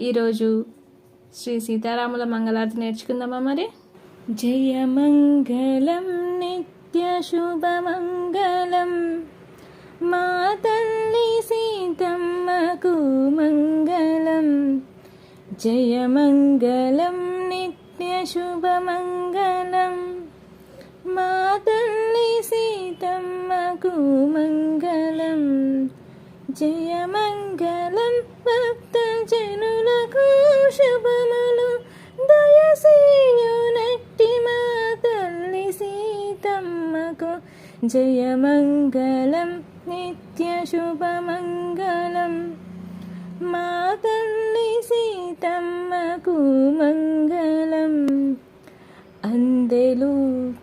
ఈరోజు శ్రీ సీతారాముల మంగళారతి నేర్చుకుందామా మరి? జయ మంగళం నిత్య శుభమంగళం. మా తల్లి సీతమ్మకు మంగళం. జయ మంగళం నిత్య శుభమంగళం. మా తల్లి సీతమ్మకు మంగళం. జయ జయమంగళం నిత్యశుభమంగళం మా తల్లి సీతమ్మకు మంగళం అందెలు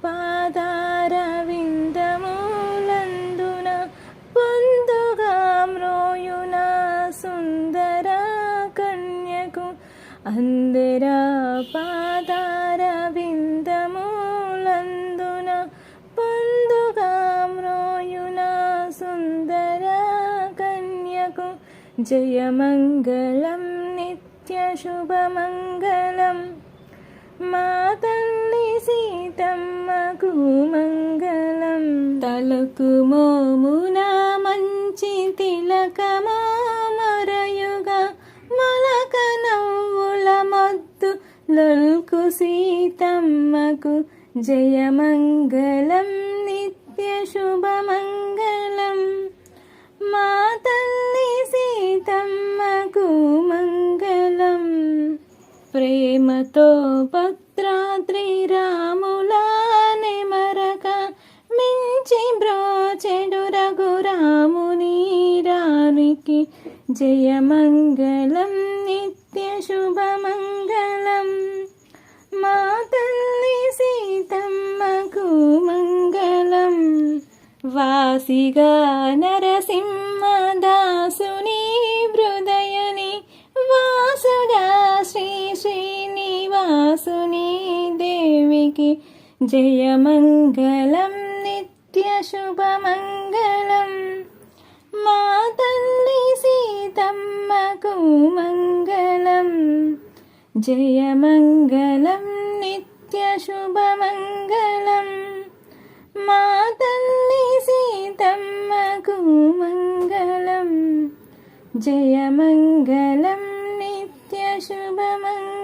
పాదార విందములందున పొందుగా మ్రోయున సుందర కన్యకు అందెరా పాదార విందములందున జయమంగళం నిత్యశుభమంగళం మా తల్లి సీతమ్మకు మంగళం తలకు మోమున మంచి తిలకమా మరయుగా మొలక నవ్వుల మొద్దు లొల్కు సీతమ్మకు జయమంగళం నిత్య ప్రేమతో భద్రాద్రి రాములానే మరక మించి బ్రోచెడు రఘురాముని రానికి జయమంగళం నిత్య శుభమంగళం. మా తల్లి సీతమ్మకు మంగళం. వాసిగా నరసింహ దేవికి జయమంగళం నిత్య శుభమంగళం మా తల్లి సీతమ్మకు మంగళం జయమంగళం నిత్య శుభమంగళం మా తల్లి సీతమ్మకు మంగళం జయమంగళం నిత్య శుభమంగళం